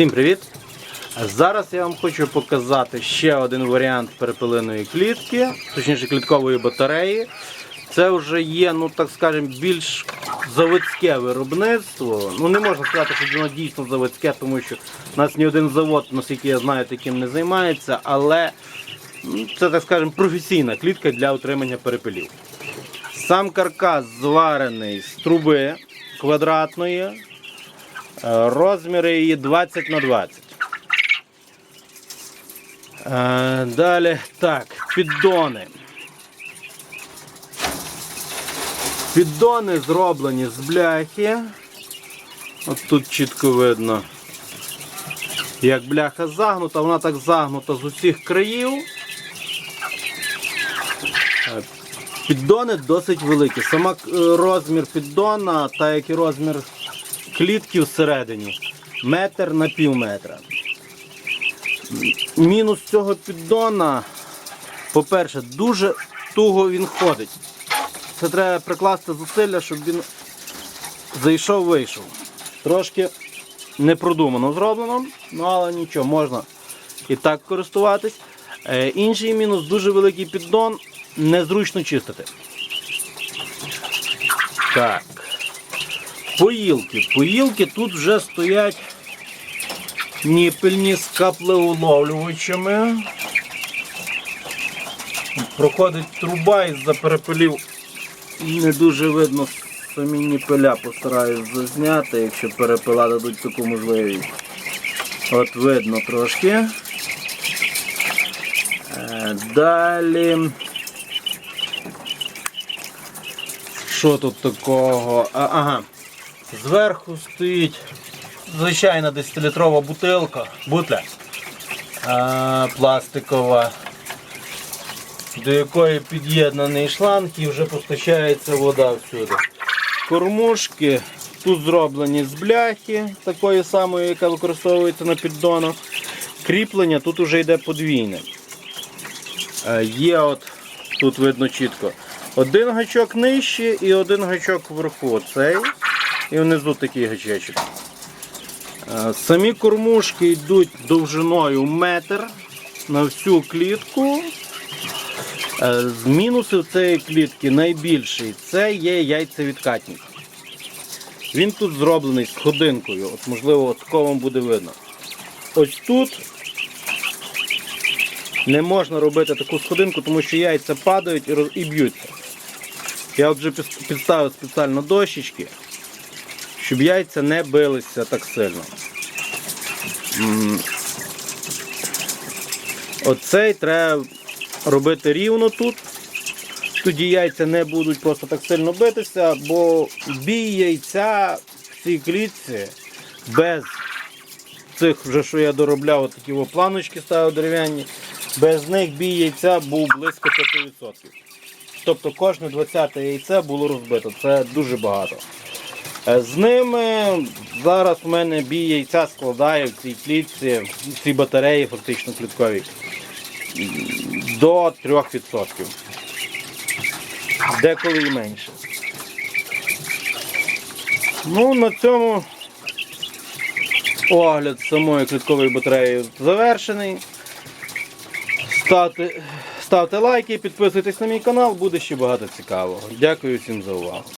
Всім привіт! Зараз я вам хочу показати ще один варіант перепилиної клітки, точніше кліткової батареї. Це вже є, ну так скажемо, більш заводське виробництво. Ну не можна сказати, що воно дійсно заводське, тому що у нас ні один завод, наскільки я знаю, таким не займається, але ну, це так скажемо професійна клітка для утримання перепилів. Сам каркас зварений з труби квадратної. Е, Розміри її 20 на 20. Е, Далі так, піддони. Піддони зроблені з бляхи. От тут чітко видно, як бляха загнута, вона так загнута з усіх країв. Е, Піддони досить великі. Сама розмір піддона, та як і розмір клітки всередині, метр на пів метра. Мінус цього піддона, по-перше, дуже туго він ходить. Це треба прикласти зусилля, щоб він зайшов-вийшов. Трошки непродумано зроблено, ну але нічого, можна і так користуватись. Е, інший мінус дуже великий піддон, незручно чистити. Так. Поїлки. Поїлки тут вже стоять ніпельні з каплеуловлювачами. Проходить труба із-за перепилів. Не дуже видно самі ніпеля, постараюсь зазняти, якщо перепила дадуть таку можливість. От видно трошки. Е, Далі. Що тут такого? А, ага. Зверху стоїть звичайна 10-літрова бутилка, бутля а, пластикова, до якої під'єднаний шланг і вже постачається вода всюди. Кормушки тут зроблені з бляхи, такої самої, яка використовується на піддонах. Кріплення тут вже йде подвійне. Е, Є от, тут видно чітко. Один гачок нижче і один гачок вверху. Цей. І внизу такий гачечок. Е, Самі кормушки йдуть довжиною метр на всю клітку. Е, З мінусів цієї клітки найбільший це є яйцевідкатник. Він тут зроблений з ходинкою. От, можливо, от вам буде видно. Ось тут не можна робити таку сходинку, тому що яйця падають і, б'ються. Я вже підставив спеціально дощечки, щоб яйця не билися так сильно. Оцей треба робити рівно тут. Тоді яйця не будуть просто так сильно битися, бо бій яйця в цій клітці без цих вже, що я доробляв, такі планочки ставив дерев'яні, без них бій яйця був близько 5%. Тобто кожне 20 яйце було розбито. Це дуже багато. Е, З ними зараз у мене бій яйця складає в цій клітці, в цій батареї фактично клітковій до 3%. Деколи і менше. Ну, на цьому огляд самої кліткової батареї завершений. Ставте, ставте лайки, підписуйтесь на мій канал, буде ще багато цікавого. Дякую всім за увагу.